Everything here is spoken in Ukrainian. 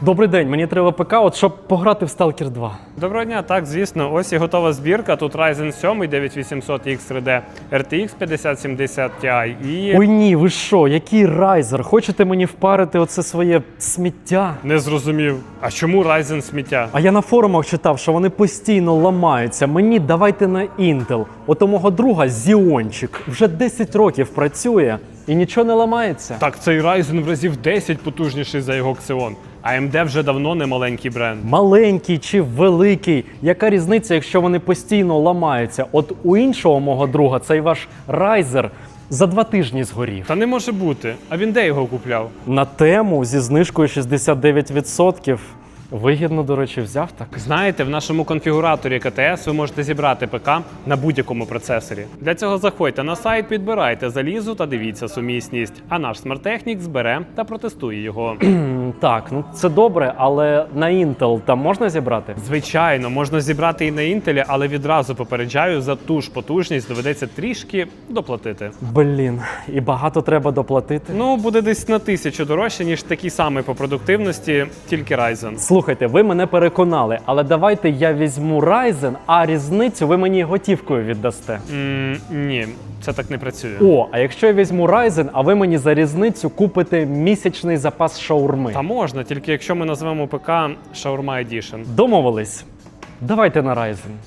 Добрий день, мені треба ПК, от щоб пограти в Stalker 2. Доброго дня, так, звісно. Ось і готова збірка. Тут Ryzen 7 9800 X3D, RTX 5070 Ti і. Ой ні, ви що, який райзер? Хочете мені впарити оце своє сміття? Не зрозумів. А чому Ryzen сміття? А я на форумах читав, що вони постійно ламаються. Мені давайте на Intel. От у мого друга Зіончик вже 10 років працює і нічого не ламається. Так, цей Ryzen в разів 10 потужніший за його Xeon. AMD вже давно не маленький бренд. Маленький чи великий, яка різниця, якщо вони постійно ламаються? От у іншого мого друга цей ваш райзер за два тижні згорів. Та не може бути. А він де його купляв? На тему зі знижкою 69%. Вигідно, до речі, взяв так. Знаєте, в нашому конфігураторі КТС ви можете зібрати ПК на будь-якому процесорі. Для цього заходьте на сайт, підбирайте залізу та дивіться сумісність. А наш смарт-технік збере та протестує його. Так, ну це добре, але на Intel там можна зібрати? Звичайно, можна зібрати і на інтелі, але відразу попереджаю, за ту ж потужність доведеться трішки доплатити. Блін, і багато треба доплатити. Ну, буде десь на тисячу дорожче, ніж такий самий по продуктивності, тільки Ryzen. Слухайте, ви мене переконали, але давайте я візьму Ryzen, а різницю ви мені готівкою віддасте. м ні, це так не працює. О, а якщо я візьму Ryzen, а ви мені за різницю купите місячний запас шаурми. Та можна, тільки якщо ми назвемо ПК Shawarma Edition. Домовились. Давайте на Ryzen.